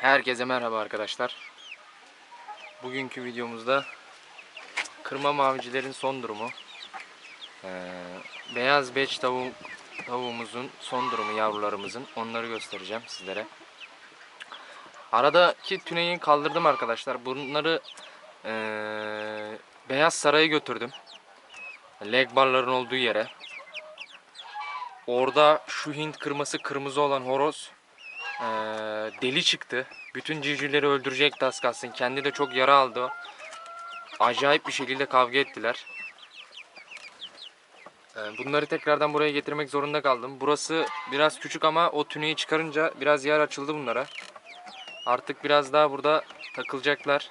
Herkese merhaba arkadaşlar. Bugünkü videomuzda kırma mavicilerin son durumu. Ee, beyaz beç tavuk tavuğumuzun son durumu yavrularımızın onları göstereceğim sizlere. Aradaki tüneyi kaldırdım arkadaşlar. Bunları ee, beyaz saraya götürdüm. Leg barların olduğu yere. Orada şu Hint kırması kırmızı olan horoz ee, deli çıktı. Bütün civcivleri öldürecekti az kalsın. Kendi de çok yara aldı. Acayip bir şekilde kavga ettiler. Ee, bunları tekrardan buraya getirmek zorunda kaldım. Burası biraz küçük ama o tüneyi çıkarınca biraz yer açıldı bunlara. Artık biraz daha burada takılacaklar.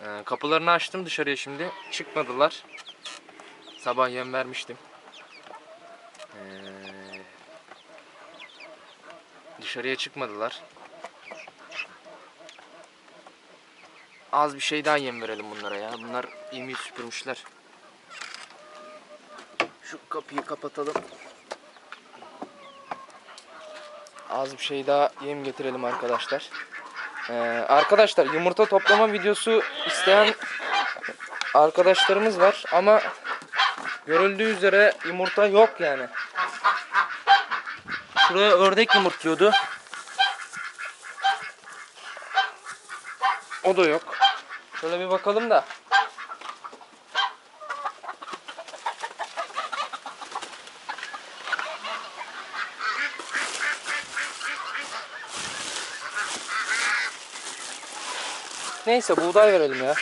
Ee, kapılarını açtım dışarıya şimdi. Çıkmadılar. Sabah yem vermiştim. Ee, Dışarıya çıkmadılar. Az bir şey daha yem verelim bunlara ya. Bunlar iyi süpürmüşler. Şu kapıyı kapatalım. Az bir şey daha yem getirelim arkadaşlar. Ee, arkadaşlar yumurta toplama videosu isteyen arkadaşlarımız var ama görüldüğü üzere yumurta yok yani. Şuraya ördek yumurtluyordu. O da yok. Şöyle bir bakalım da. Neyse buğday verelim ya.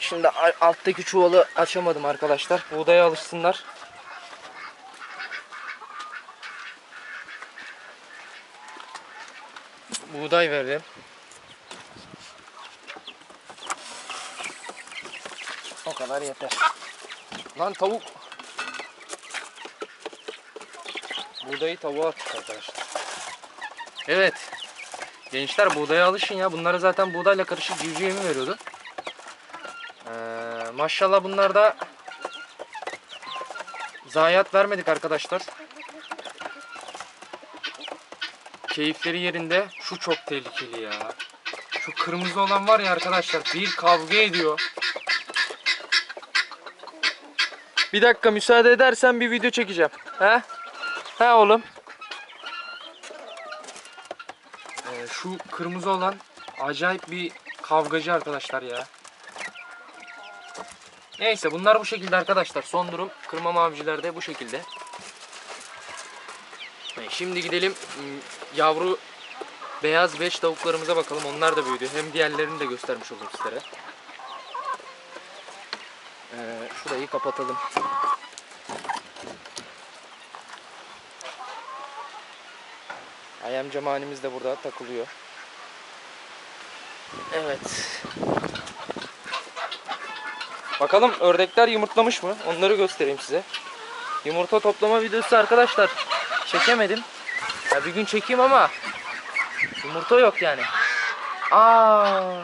Şimdi alttaki çuvalı açamadım arkadaşlar. Buğdaya alışsınlar. Buğday verelim. O kadar yeter. Lan tavuk. Buğdayı tavuğa attık arkadaşlar. Evet. Gençler buğdaya alışın ya. Bunlara zaten buğdayla karışık civciv yemi veriyordu. Ee, maşallah bunlarda zayiat vermedik arkadaşlar. Keyifleri yerinde. Şu çok tehlikeli ya. Şu kırmızı olan var ya arkadaşlar bir kavga ediyor. Bir dakika müsaade edersen bir video çekeceğim. He? He oğlum. Ee, şu kırmızı olan acayip bir kavgacı arkadaşlar ya. Neyse bunlar bu şekilde arkadaşlar. Son durum kırma mavicilerde bu şekilde. Şimdi gidelim ım, yavru beyaz beş tavuklarımıza bakalım. Onlar da büyüdü. Hem diğerlerini de göstermiş olurum sizlere. Ee, şurayı kapatalım. Ayam camanimiz de burada takılıyor. Evet. Bakalım ördekler yumurtlamış mı? Onları göstereyim size. Yumurta toplama videosu arkadaşlar. Çekemedim. Ya bir gün çekeyim ama yumurta yok yani. Aa!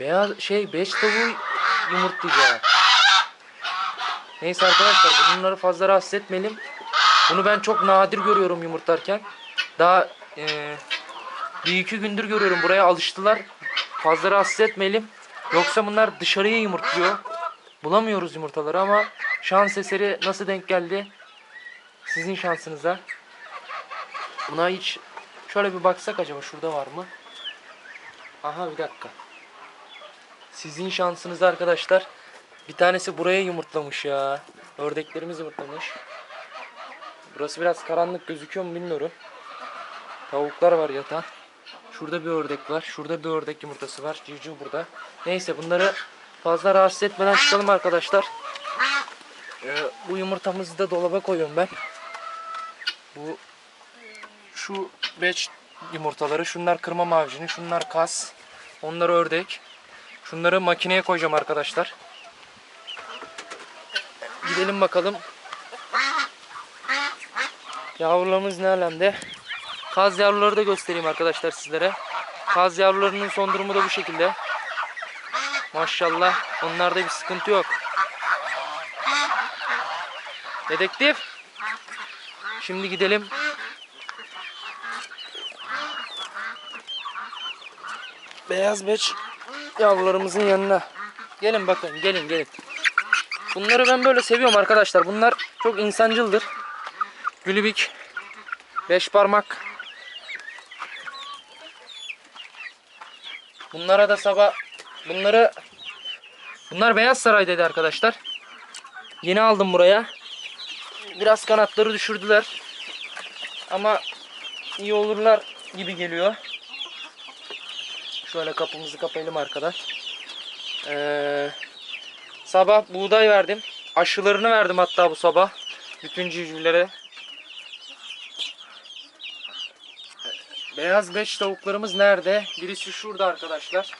Beyaz şey beş tavuğu yumurtlayacak. Neyse arkadaşlar bunları fazla rahatsız etmeyelim. Bunu ben çok nadir görüyorum yumurtlarken. Daha eee, bir iki gündür görüyorum. Buraya alıştılar. Fazla rahatsız etmeyelim. Yoksa bunlar dışarıya yumurtluyor. Bulamıyoruz yumurtaları ama şans eseri nasıl denk geldi? Sizin şansınıza. Buna hiç şöyle bir baksak acaba şurada var mı? Aha bir dakika. Sizin şansınız arkadaşlar. Bir tanesi buraya yumurtlamış ya. Ördeklerimiz yumurtlamış. Burası biraz karanlık gözüküyor mu bilmiyorum. Tavuklar var yatan. Şurada bir ördek var. Şurada bir ördek yumurtası var. Civciv burada. Neyse bunları fazla rahatsız etmeden çıkalım arkadaşlar. Ee, bu yumurtamızı da dolaba koyuyorum ben. Bu şu beş yumurtaları. Şunlar kırma mavicini. Şunlar kas. Onlar ördek. Şunları makineye koyacağım arkadaşlar. Gidelim bakalım. Yavrularımız ne alemde? Kaz yavruları da göstereyim arkadaşlar sizlere. Kaz yavrularının son durumu da bu şekilde. Maşallah onlarda bir sıkıntı yok. Dedektif. Şimdi gidelim. Beyaz beç yavrularımızın yanına. Gelin bakın gelin gelin. Bunları ben böyle seviyorum arkadaşlar. Bunlar çok insancıldır. Gülübik. Beş parmak. Bunlara da sabah bunları bunlar Beyaz Saray dedi arkadaşlar. Yeni aldım buraya. Biraz kanatları düşürdüler. Ama iyi olurlar gibi geliyor. Şöyle kapımızı kapayalım arkada. Ee, sabah buğday verdim. Aşılarını verdim hatta bu sabah. Bütün civcivlere. Beyaz beş tavuklarımız nerede? Birisi şurada arkadaşlar.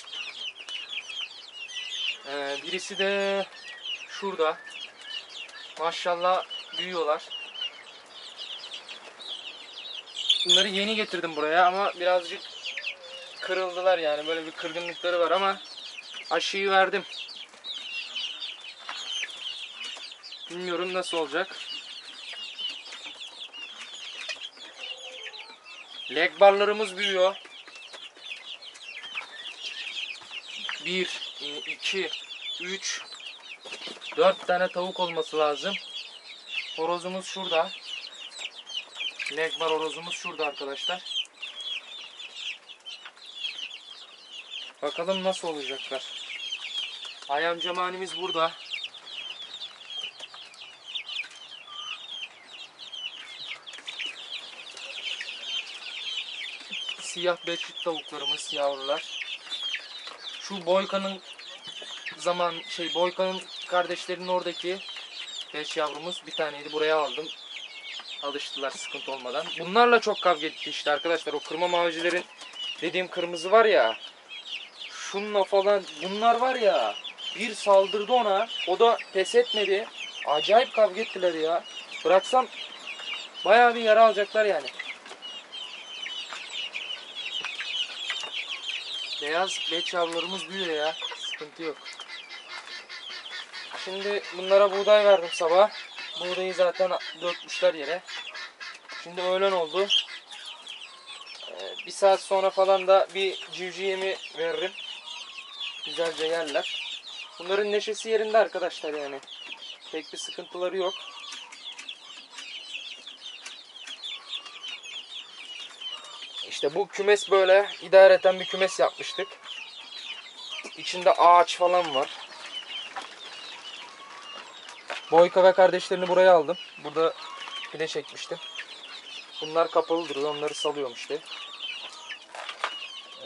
Ee, birisi de şurada. Maşallah büyüyorlar. Bunları yeni getirdim buraya ama birazcık kırıldılar yani böyle bir kırgınlıkları var ama aşıyı verdim. Bilmiyorum nasıl olacak. Leg barlarımız büyüyor. 1, 2, 3, 4 tane tavuk olması lazım. Horozumuz şurada. Leg bar horozumuz şurada arkadaşlar. Bakalım nasıl olacaklar. Ayam cemanimiz burada. Siyah beçik tavuklarımız yavrular. Şu Boyka'nın zaman şey Boyka'nın kardeşlerinin oradaki beş yavrumuz bir taneydi buraya aldım. Alıştılar sıkıntı olmadan. Bunlarla çok kavga etti işte arkadaşlar. O kırma mavicilerin dediğim kırmızı var ya. Şunla falan bunlar var ya. Bir saldırdı ona. O da pes etmedi. Acayip kavga ettiler ya. Bıraksam bayağı bir yara alacaklar yani. Beyaz beç yavrularımız büyüyor ya. Sıkıntı yok. Şimdi bunlara buğday verdim sabah. Buğdayı zaten dökmüşler yere. Şimdi öğlen oldu. Ee, bir saat sonra falan da bir civciv yemi veririm. Güzelce yerler. Bunların neşesi yerinde arkadaşlar yani. Pek bir sıkıntıları yok. İşte bu kümes böyle idareten bir kümes yapmıştık. İçinde ağaç falan var. Boyka ve kardeşlerini buraya aldım. Burada pide çekmiştim. Bunlar kapalı duruyor. Onları salıyorum işte.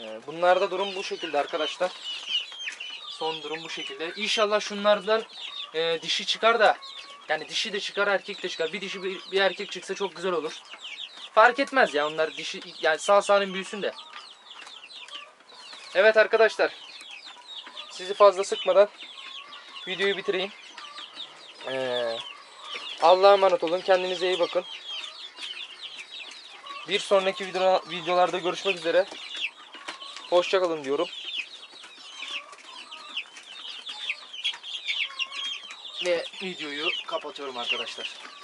Ee, Bunlarda durum bu şekilde arkadaşlar. Son durum bu şekilde. İnşallah şunlardan e, dişi çıkar da yani dişi de çıkar erkek de çıkar. Bir dişi bir, bir erkek çıksa çok güzel olur. Fark etmez ya onlar dişi yani sağ salim büyüsün de. Evet arkadaşlar. Sizi fazla sıkmadan videoyu bitireyim. Ee, Allah'a emanet olun. Kendinize iyi bakın. Bir sonraki video, videolarda görüşmek üzere. Hoşçakalın diyorum. Ve videoyu kapatıyorum arkadaşlar.